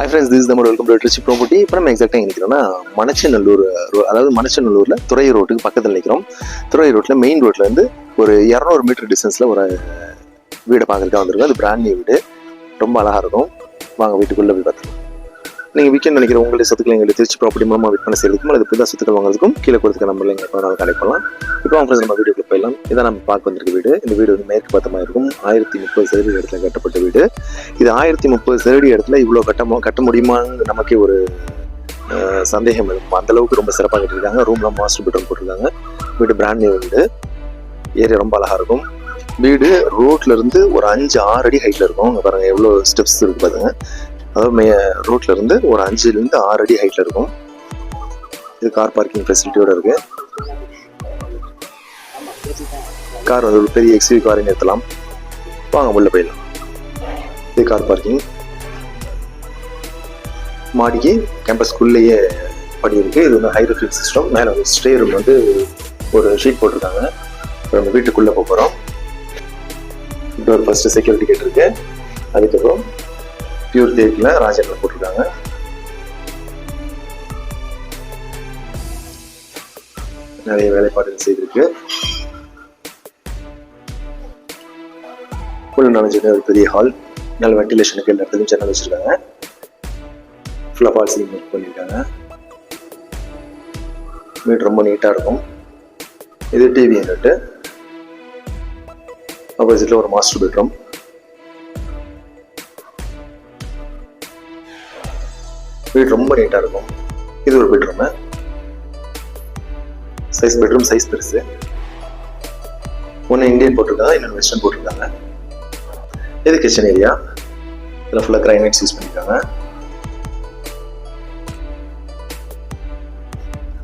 High friends this நம்ம welcome to Trichy property இப்போ நம்ம எக்ஸாக்டாக நிற்கிறோம்னா மணச்சநல்லூர் அதாவது மணச்சநல்லூரில் துறை ரோட்டுக்கு பக்கத்தில் நிற்கிறோம் துறை ரோட்டில் மெயின் ரோட்லேருந்து ஒரு இரநூறு மீட்டர் டிஸ்டன்ஸில் ஒரு வீடை பார்க்குறதுக்காக வந்திருக்கோம். அது பிராண்ட் நியூ வீடு. ரொம்ப அழகாக இருக்கும். வாங்க வீட்டுக்குள்ளே போய் பார்த்துக்கலாம். நீங்கள் வீக்கெண்ட் நினைக்கிற உங்களுடைய சொத்துக்களை எங்களை திருச்சி ப்ராப்பர்ட்டி மூலமாக விற்பனை செய்யறதுக்கும் அல்லது புதிதாக சொத்துக்கள் வாங்குறதுக்கும் கீழே கொடுத்துக்க நம்பரில் எங்கள் எப்போ கனெக்ட் பண்ணலாம். இப்போ அவங்க நம்ம வீட்டுக்குள்ள போயிடலாம். இதான் நம்ம பார்க்க வந்திருக்க வீடு. இந்த வீடு வந்து மேற்கு பத்தமாக இருக்கும். ஆயிரத்தி முப்பது சதுர இடத்துல கட்டப்பட்ட வீடு. இது ஆயிரத்தி முப்பது சதுரடி இடத்துல இவ்வளோ கட்டமோ கட்ட முடியுமான்னு நமக்கே ஒரு சந்தேகம் இருக்கும். அந்த அளவுக்கு ரொம்ப சிறப்பாக கட்டியிருக்காங்க. ரூம்லாம் மாஸ்டர் பெட்ரூம் போட்டிருக்காங்க. வீடு பிராண்ட் நியூ வீடு. ஏரியா ரொம்ப அழகாக இருக்கும். வீடு ரோட்ல இருந்து ஒரு அஞ்சு ஆறு அடி ஹைட்ல இருக்கும். பாருங்க எவ்வளோ ஸ்டெப்ஸ் இருக்கு பாருங்க. அதாவது மே ரோட்ல இருந்து ஒரு அஞ்சுல இருந்து ஆறு அடி ஹைட்ல இருக்கும். இது கார் பார்க்கிங் ஃபெசிலிட்டியோட இருக்கு. கார் வந்து ஒரு பெரிய எக்ஸ்வி காரை நிறுத்தலாம் வாங்க உள்ள போயிடலாம். இது கார் பார்க்கிங் மாடிக்கு கேம்பஸ்குள்ளேயே படி இருக்கு. இது வந்து ஹைட்ரோஃபிக் சிஸ்டம் மேலே வந்து ஸ்டே ரூம் வந்து ஒரு ஷீட் போட்டிருக்காங்க. இப்போ நம்ம வீட்டுக்குள்ளே போக போகிறோம் டோர் ஃபஸ்ட்டு செக்யூரிட்டி கேட் இருக்கு. அதுக்கப்புறம் பியூர் தேக்கில் ராஜனில் போட்டிருக்காங்க. நிறைய வேலைப்பாடுகள் செய்திருக்கு. உள்ள நுழைஞ்சது ஒரு பெரிய ஹால் நல்ல வெண்டிலேஷனுக்கு எல்லா இடத்துலையும் ஜன்னல் வச்சிருக்காங்க. ஃபுல்லாக ஃபால் சீலிங் ஒர்க் பண்ணியிருக்காங்க வீடு ரொம்ப நீட்டாக இருக்கும். இது டிவி யூனிட்டு ஆப்போசிட்டில் ஒரு மாஸ்டர் பெட்ரூம் வீடு ரொம்ப நீட்டாக இருக்கும். இது ஒரு பெட்ரூமு சைஸ் பெட்ரூம் சைஸ் பெருசு. ஒன்று இந்தியன் போட்டிருக்காங்க இன்னொன்று வெஸ்டர்ன் போட்டிருக்காங்க. இது கிச்சன் ஏரியா இதில் ஃபுல்லாக கிரைனைட்ஸ் யூஸ் பண்ணியிருக்காங்க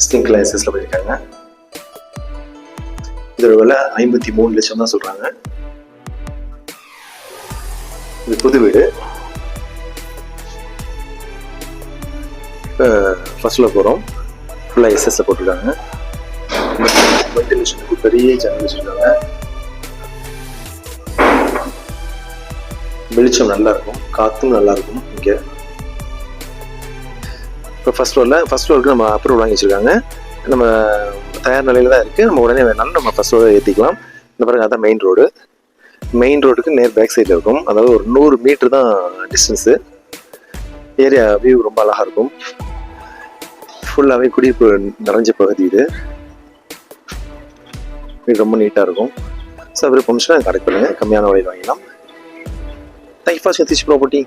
ஸ்டிங்க் லைசன்ஸில் பண்ணியிருக்காங்க இதோட விலை ஐம்பத்தி மூணு லட்சம் தான் சொல்கிறாங்க இது புது வீடு. ஃபர்ஸ்ட்ல போகிறோம் ஃபுல்லாக எஸ்எஸ்ஸை போட்டிருக்காங்க. வெண்டிலேஷனுக்கு பெரிய ஜன்னல் வச்சிருக்காங்க வெளிச்சம் நல்லா இருக்கும். காத்தும் நல்லா இருக்கும் இங்கே. இப்போ ஃபர்ஸ்ட் ஃப்ளோரில் ஃபர்ஸ்ட் ஃப்ளோருக்கு நம்ம அப்ரூவல் வாங்கி வச்சிருக்காங்க. நம்ம தயார் நிலையில் தான் இருக்குது நம்ம உடனே வேணாலும் நம்ம ஃபர்ஸ்ட் ஃப்ளோரை ஏற்றிக்கலாம் இந்த பாருங்க அதான் மெயின் ரோடு மெயின் ரோடுக்கு நேர் பேக் சைடில் இருக்கும். அதாவது ஒரு நூறு மீட்டர் தான் டிஸ்டன்ஸு ஏரியா வியூ ரொம்ப அழகாக இருக்கும். ஃபுல்லாகவே குடியிருப்பு நிறைஞ்ச பகுதி இது. ரொம்ப நீட்டாக இருக்கும். ஸோ அப்படி பொமிஷனாக கனெக்ட் கம்மியான விலையில் வாங்கிக்கலாம் தேங்க்யூ ஃபார் சதீஷ் ப்ராப்பர்ட்டி